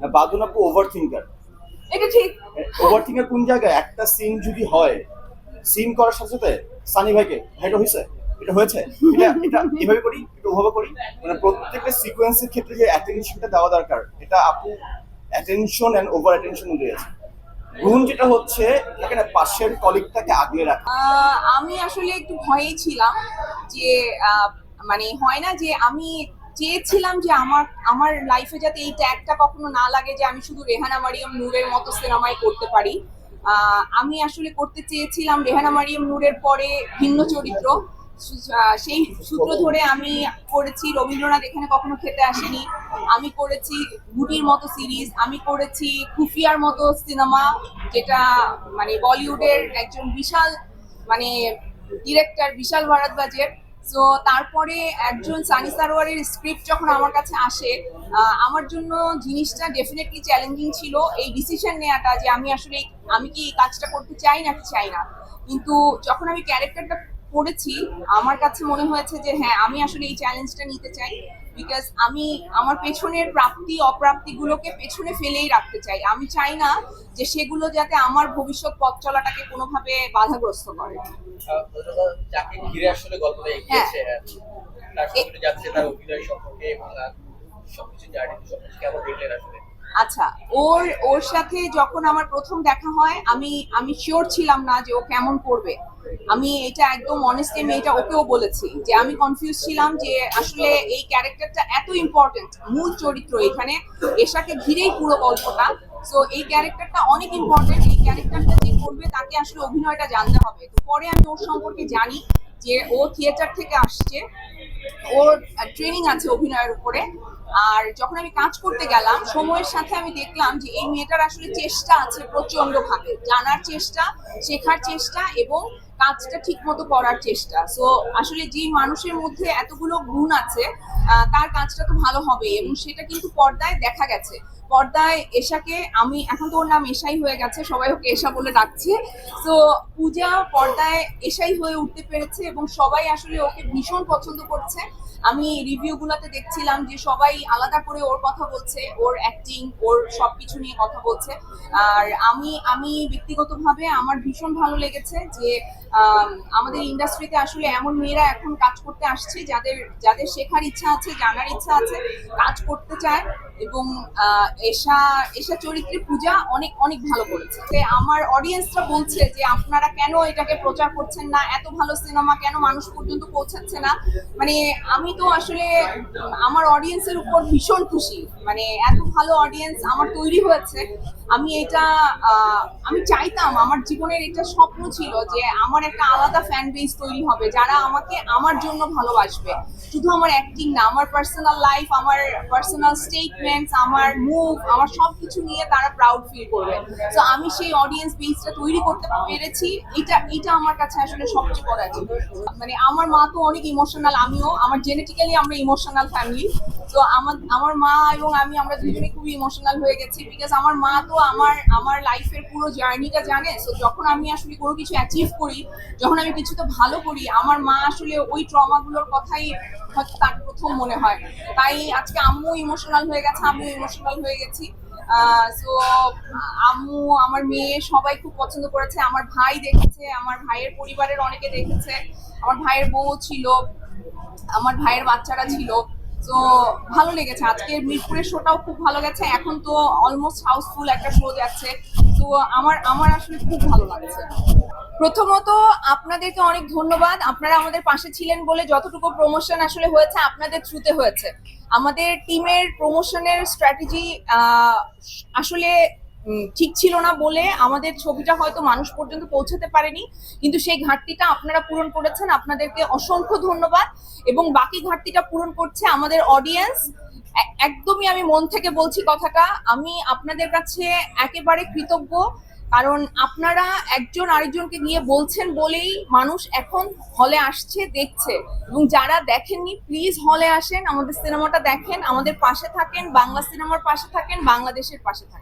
না বাদুন আপু over thinker এটা ঠিক। ওভার থিঙ্কার কোন জায়গায়? একটা সিন যদি হয় সিন করার সাথে সাথে সানি ভাইকে ভাই এটা হয়েছে এটা হয়েছে? এটা এটা এভাবে করি এটা ওভাবে করি? মানে প্রত্যেকটা সিকোয়েন্সের ক্ষেত্রে যে অ্যাটেনশনটা দেওয়া দরকার এটা আপু অ্যাটেনশন অ্যান্ড ওভার অ্যাটেনশন দিয়েছে গুণ যেটা হচ্ছে থাকে না পাশের কলিগটাকে আগলে রাখা। আমি আসলে একটু ভয়েই ছিলাম যে মানে হয় না যে আমি চেয়েছিলাম যে আমার আমার লাইফে যাতে এই ট্যাগটা কখনো না লাগে যে আমি শুধু রেহানা মারিয়াম নূরের মতো সিনেমাই করতে পারি। আমি আসলে করতে চেয়েছিলাম রেহানা মারিয়াম নূরের পরে ভিন্ন চরিত্র। সেই সূত্র ধরে আমি করেছি রবীন্দ্রনাথ এখানে কখনো খেতে আসেনি। আমি করেছি গুটির মতো সিরিজ আমি করেছি খুফিয়ার মতো সিনেমা যেটা মানে বলিউডের একজন বিশাল মানে ডিরেক্টর বিশাল ভারদ্বাজের। তো তারপরে একজন সানি সারোয়ারের স্ক্রিপ্ট যখন আমার কাছে আসে আমার জন্য জিনিসটা ডেফিনেটলি চ্যালেঞ্জিং ছিল এই ডিসিশন নেওয়াটা যে আমি আসলে, আমি কি এই কাজটা করতে চাই নাকি চাই না। কিন্তু যখন আমি ক্যারেক্টারটা করেছি, আমার কাছে মনে হয়েছে যে হ্যাঁ আমি আসলে এই চ্যালেঞ্জটা নিতে চাই বিকজ আমি আমার পেছনের প্রাপ্তি, অপ্রাপ্তিগুলোকে পেছনে ফেলেই রাখতে চাই। আমি চাই না যে সেগুলো যাতে আমার ভবিষ্যৎ পথ চলাটাকে কোনোভাবে বাধাগ্রস্ত করে। সম্পর্কে এবং সবকিছু জার্নি সবকিছু কেমন দেখলেন আসলে? আচ্ছা ওর ওর সাথে যখন আমার প্রথম দেখা হয়, আমি আমি শিওর ছিলাম না যে ও কেমন করবে। আমি এটা একদম অনেস্টলি আমি এটা ওকেও বলেছি যে আমি কনফিউজ ছিলাম যে আসলে এই ক্যারেক্টারটা এত ইম্পর্টেন্ট মূল চরিত্র এখানে। এশাকে ঘিরেই পুরো গল্পটা। সো এই ক্যারেক্টারটা অনেক ইম্পর্টেন্ট এই ক্যারেক্টারটা যে করবে তাকে আসলে অভিনয়টা জানতে হবে। তো পরে আমি ওর সম্পর্কে জানি যে ও থিয়েটার থেকে আসছে। ওর ট্রেনিং আছে অভিনয়ের উপরে। আর যখন আমি কাজ করতে গেলাম, সময়ের সাথে আমি দেখলাম যে এই মেয়েটার আসলে চেষ্টা আছে প্রচণ্ড ভাবে। জানার চেষ্টা, শেখার চেষ্টা এবং কাজটা ঠিক মতো করার চেষ্টা। সো আসলে যে মানুষের মধ্যে এতগুলো গুণ আছে তার কাজটা তো ভালো হবে এবং সেটা কিন্তু পর্দায় দেখা গেছে। পর্দায় এশাকে আমি, এখন তো ওর নাম এশাই হয়ে গেছে, সবাই ওকে এশা বলে ডাকছে। তো পূজা পর্দায় এশাই হয়ে উঠতে পেরেছে এবং সবাই আসলে ওকে ভীষণ পছন্দ করছে। আমি রিভিউ গুলাতে দেখছিলাম যে সবাই আলাদা করে ওর কথা বলছে, ওর অ্যাক্টিং ওর সবকিছু নিয়ে কথা বলছে। আর আমি আমি ব্যক্তিগতভাবে আমার ভীষণ ভালো লেগেছে যে আমাদের ইন্ডাস্ট্রিতে আসলে এমন মেয়েরা এখন কাজ করতে আসছে যাদের যাদের শেখার ইচ্ছা আছে, জানার ইচ্ছা আছে, কাজ করতে চায়। এবং এশা এশা চরিত্রে পূজা অনেক অনেক ভালো করেছে। আমার অডিয়েন্সরা বলছে যে, আপনারা কেন এটাকে প্রচার করছেন না? এত ভালো সিনেমা কেন মানুষ পর্যন্ত পৌঁছাচ্ছে না? মানে আমি তো আসলে, আমার অডিয়েন্সের উপর ভীষণ খুশি। মানে এত ভালো অডিয়েন্স আমার তৈরি হয়েছে। আমি এটা আমি চাইতাম, আমার জীবনের এটা স্বপ্ন ছিল যে, আমার একটা আলাদা ফ্যান বেস তৈরি হবে, যারা আমাকে আমার জন্য ভালোবাসবে। শুধু আমার অ্যাক্টিং না, আমার পার্সোনাল লাইফ আমার পার্সোনাল স্টেটমেন্টস আমার মুভ আমার সব কিছু নিয়ে তারা প্রাউড ফিল করবে। তো আমি সেই অডিয়েন্স বেসটা তৈরি করতে পেরেছি। এটা এটা আমার কাছে আসলে সবচেয়ে বড় আছে মানে আমার মা তো অনেক ইমোশনাল আমিও। আমার জেনেটিক্যালি আমরা ইমোশনাল ফ্যামিলি তো আমার আমার মা এবং আমি, আমরা দুজনে খুবই ইমোশনাল হয়ে গেছি বিকজ আমার মা তো আমার আমার লাইফের পুরো জার্নিটা জানে। তো যখন আমি আসলে কোনো কিছু অ্যাচিভ করি, যখন আমি কিছুতে ভালো করি, আমার মা আসলে ওই ট্রমাগুলোর কথাই হয়তো তার প্রথম মনে হয়। তাই আজকে আম্মু ইমোশনাল হয়ে গেছে, আমিও ইমোশনাল হয়ে গেছি। সো আম্মু, আমার মেয়ে সবাই খুব পছন্দ করেছে। আমার ভাই দেখেছে, আমার ভাইয়ের পরিবারের অনেকে দেখেছে। আমার ভাইয়ের বউ ছিল, আমার ভাইয়ের বাচ্চারা ছিল। তো ভালো লেগেছে। আজকে মিরপুরের শোটাও খুব ভালো গেছে। এখন তো অলমোস্ট হাউসফুল একটা শো যাচ্ছে। তো আমার আমার আসলে খুব ভালো লাগছে। প্রথমত আপনাদেরকে অনেক ধন্যবাদ। আপনারা আমাদের পাশে ছিলেন বলে যতটুকু প্রমোশন আসলে হয়েছে, আপনাদের থ্রুতে হয়েছে। আমাদের টিমের প্রমোশনের স্ট্র্যাটেজি আসলে ঠিক ছিল না বলে আমাদের ছবিটা হয়তো মানুষ পর্যন্ত পৌঁছাতে পারেনি। কিন্তু সেই ঘাটতিটা আপনারা পূরণ করেছেন। আপনাদেরকে অসংখ্য ধন্যবাদ। এবং বাকি ঘাটতিটা পূরণ করছে আমাদের অডিয়েন্স একদমই আমি মন থেকে বলছি কথাটা। আমি আপনাদের কাছে একেবারে কৃতজ্ঞ। কারণ আপনারা একজন আরেকজনকে নিয়ে বলছেন বলেই মানুষ এখন হলে আসছে, দেখছে। এবং যারা দেখেননি প্লিজ হলে আসেন। আমাদের সিনেমাটা দেখেন। আমাদের পাশে থাকেন, বাংলা সিনেমার পাশে থাকেন, বাংলাদেশের পাশে থাকেন।